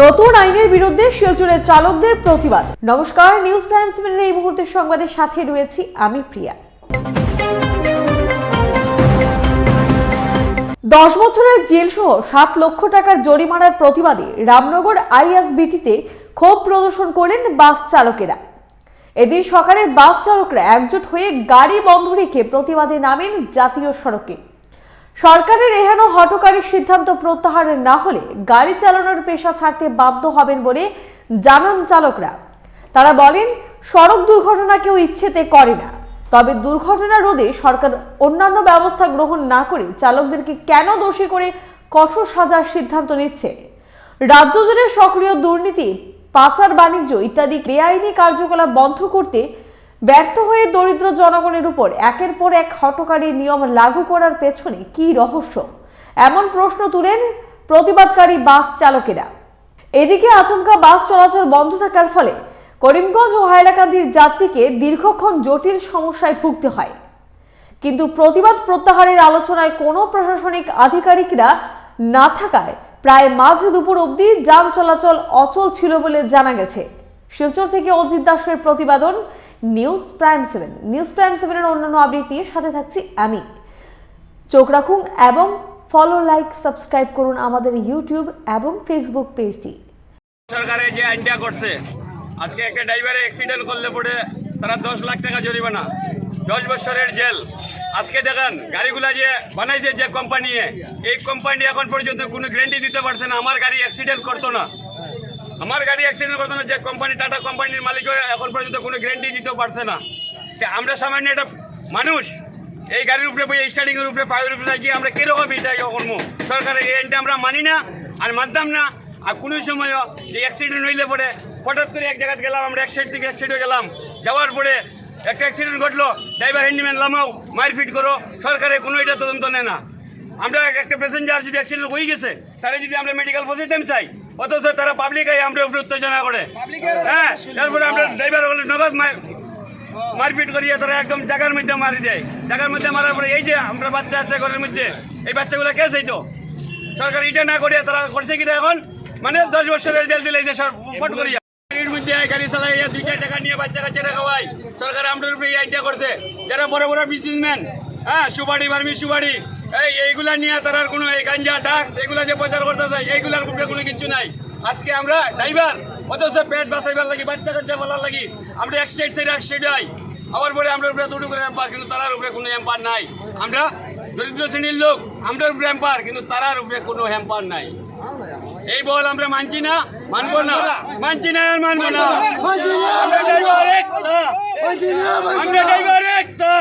নতুন আইনের বিরুদ্ধে শিলচরের চালকদের প্রতিবাদ। নমস্কার, নিউজ প্রাইম এই মুহূর্তের সংবাদের সাথে রয়েছি আমি প্রিয়া। দশ বছরের জেল সহ সাত লক্ষ টাকার জরিমানার প্রতিবাদে রামনগর আইএসবিটিতে ক্ষোভ প্রদর্শন করলেন বাস চালকেরা। এদিন সকালে বাস চালকরা একজোট হয়ে গাড়ি বন্ধ রেখে প্রতিবাদে নামেন জাতীয় সড়কে। সরকারের এহেন হটকারী সিদ্ধান্ত প্রত্যাহার না হলে গাড়ি চালানোর পেশা ছাড়তে বাধ্য হবেন বলে জানান চালকরা। তারা বলেন, সড়ক দুর্ঘটনা কেউ ইচ্ছেতে করে না। তবে দুর্ঘটনা রোধে সরকার অন্যান্য ব্যবস্থা গ্রহণ না করে চালকদেরকে কেন দোষী করে কঠোর সাজার সিদ্ধান্ত নিচ্ছে? রাজ্য জুড়ে সক্রিয় দুর্নীতি, পাচার, বাণিজ্য ইত্যাদি বেআইনি কার্যকলাপ বন্ধ করতে ব্যর্থ হয়ে দরিদ্র জনগণের উপর একের পর এক হটকারী নিয়ম লাগু করার পেছনে কি রহস্য? এমন প্রশ্ন তুলেন প্রতিবাদকারী বাস চালকেরা। এদিকে আচমকা বাস চলাচল বন্ধ থাকার ফলে করিমগঞ্জ ও হাইলাকান্দির যাত্রীকে দীর্ঘক্ষণ জটিল সমস্যায় ভুগতে হয়। কিন্তু প্রতিবাদ প্রত্যাহারের আলোচনায় কোনো প্রশাসনিক আধিকারিকরা না থাকায় প্রায় মাঝ দুপুর অবধি যান চলাচল অচল ছিল বলে জানা গেছে। শিলচর থেকে অজিত দাসের প্রতিবেদন news prime seven news prime সেভেনের অন্যান্য আপডেট নিয়ে সাথে থাকছি আমি। চোখ রাখুন এবং ফলো লাইক সাবস্ক্রাইব করুন আমাদের ইউটিউব এবং ফেসবুক পেজটি সরকারে যে আইনটা করছে, আজকে একটা ড্রাইভারে অ্যাক্সিডেন্ট করলে পড়ে তারা দশ লাখ টাকা জরিমানা, দশ বছরের জেল। আজকে দেখেন, গাড়িগুলা যে বানাইছে যে কোম্পানি এই কোম্পানি এখন পর্যন্ত কোনো গ্যারান্টি দিতে পারছে না। আমার গাড়ি অ্যাক্সিডেন্ট করতো না। আমার গাড়ি অ্যাক্সিডেন্ট করতো না যে কোম্পানি টাটা কোম্পানির মালিক এখন পর্যন্ত কোনো গ্যারান্টি দিতে পারছে না। তা আমরা সামান্য একটা মানুষ, এই গাড়ির উপরে বই স্টার্টিং এর উপরে, পায়ের উপরে গিয়ে আমরা কীরকম এটা করব? সরকারের আইনটা আমরা মানি না আর মানতাম না। আর কোনো সময় যে অ্যাক্সিডেন্ট হইলে পরে হঠাৎ করে এক জায়গায় গেলাম, আমরা এক সাইড থেকে এক সাইডে গেলাম। যাওয়ার পরে একটা অ্যাক্সিডেন্ট ঘটলো ড্রাইভার হ্যান্ডিম্যান লামাও মারপিট করো সরকারের কোনো এটা তদন্ত নেয় না। আমরা একটা প্যাসেঞ্জার যদি অ্যাক্সিডেন্ট হয়ে গেছে তাহলে যদি আমরা মেডিকেল পৌঁছাইতাম চাই অথচ তারা পাবলিক আমরা উপরে উত্তেজনা করে। হ্যাঁ আমরা ড্রাইভার হলে নগদ মার মারপিট করিয়ে তারা একদম জায়গার মধ্যে মারি দেয়। জায়গার মধ্যে মারার পরে এই যে আমরা বাচ্চা আছে ঘরের মধ্যে এই বাচ্চাগুলো কে চাইতো? সরকার এটা না করে তারা করছে কিনা এখন? মানে দশ বছরের জেল দিলে যে ফট করিয়া। গাড়ির মধ্যে গাড়ি চালাই দুইটা টাকা নিয়ে বাচ্চা কাচ্চারা খাওয়াই সরকার আমাদের উপরে এই করছে। যারা বড় বড় বিজনেসম্যান হ্যাঁ সুবাড়ি বার্মি সুবাড়ি এই এইগুলা নিয়ে তারা কোনো এই গাঞ্জা ডাক্স এগুলা যে প্রচার করতে চাই এইগুলার উপরে কোনো কিছু নাই। আজকে আমরা ড্রাইভার অথচ পেট বাঁচাইবার লাগি বাচ্চা কাচ্চা বলার লাগি আমরা এক স্টেট থেকে এক স্টেট আই। আবার পরে আমরা উপরে দুটো করে এম্পার কিন্তু তারার উপরে কোনো এম্পার নাই। আমরা দরিদ্র শ্রেণির লোক আমরা উপরে এম্পার কিন্তু তারার উপরে কোনো হ্যাম্পার নাই। এই বল আমরা মানছি না মানবো না। মানছি না আর মানবো না। আমরা ড্রাইভার একটা আমরা ড্রাইভার একটা